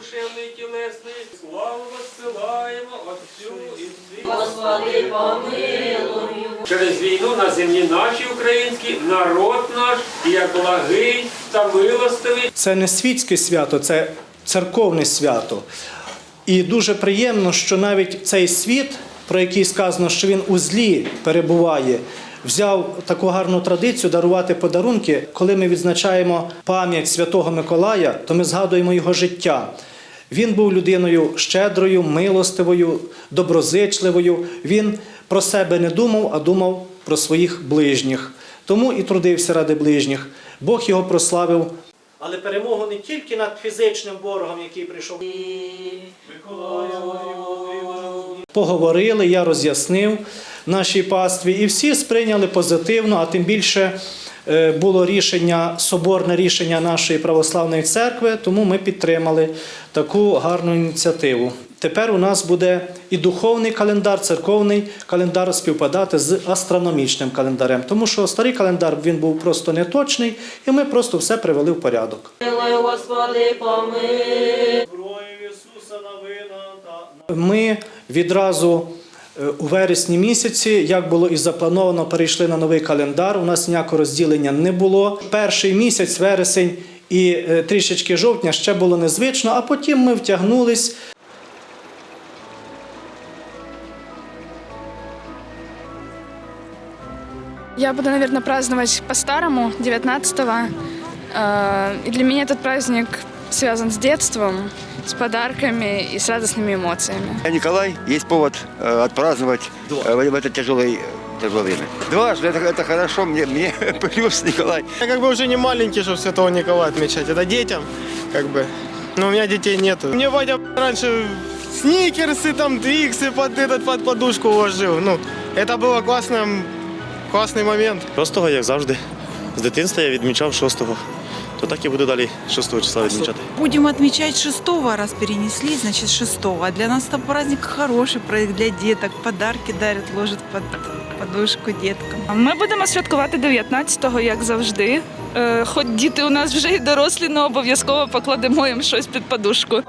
душевної і тілесної. Славу розсилаємо Отцю і Сину. Господи, помилуй. Через війну на землі нашій українській народ наш як благий та милостивий. Це не світське свято, це церковне свято. І дуже приємно, що навіть цей світ, про який сказано, що він у злі перебуває, взяв таку гарну традицію дарувати подарунки. Коли ми відзначаємо пам'ять Святого Миколая, то ми згадуємо його життя. Він був людиною щедрою, милостивою, доброзичливою. Він про себе не думав, а думав про своїх ближніх. Тому і трудився ради ближніх. Бог його прославив. Але перемогу не тільки над фізичним ворогом, який прийшов. Поговорили, я роз'яснив нашій пастві, і всі сприйняли позитивно, а тим більше е, було рішення, соборне рішення нашої православної церкви, тому ми підтримали таку гарну ініціативу. Тепер у нас буде і духовний календар, церковний календар співпадати з астрономічним календарем, тому що старий календар він був просто неточний, і ми просто все привели в порядок. Господи, помилуй. Ми відразу у вересні місяці, як було і заплановано, перейшли на новий календар. У нас ніякого розділення не було. Перший місяць, вересень і е, трішечки жовтня ще було незвично, а потім ми втягнулись. Я буду, наверное, праздновать по-старому, 19-го. Э, И для меня этот праздник связан с детством, с подарками и с радостными эмоциями. Я Николай, есть повод э, отпраздновать э, в, в это тяжелое, тяжелое время. Дважды, это, это хорошо, мне, мне плюс Николай. Я как бы уже не маленький, чтобы Святого Николая отмечать. Это детям, как бы. Но у меня детей нету. Мне Вадя раньше сникерсы, там, твиксы под этот, под подушку уложил. Ну, это было классно, классный момент. Шостого, як завжди. З дитинства я відмічав шостого. То так і буду далі 6 числа відмічати. Будем отмечать 6 раз перенесли, значит 6 А для нас это праздник хороший, проект для деток. Подарки дарят, ложат под подушку деткам. Ми будемо святкувати 19-го, як завжди. Е, Хоч діти у нас вже й дорослі, але обов'язково покладемо їм щось під подушку.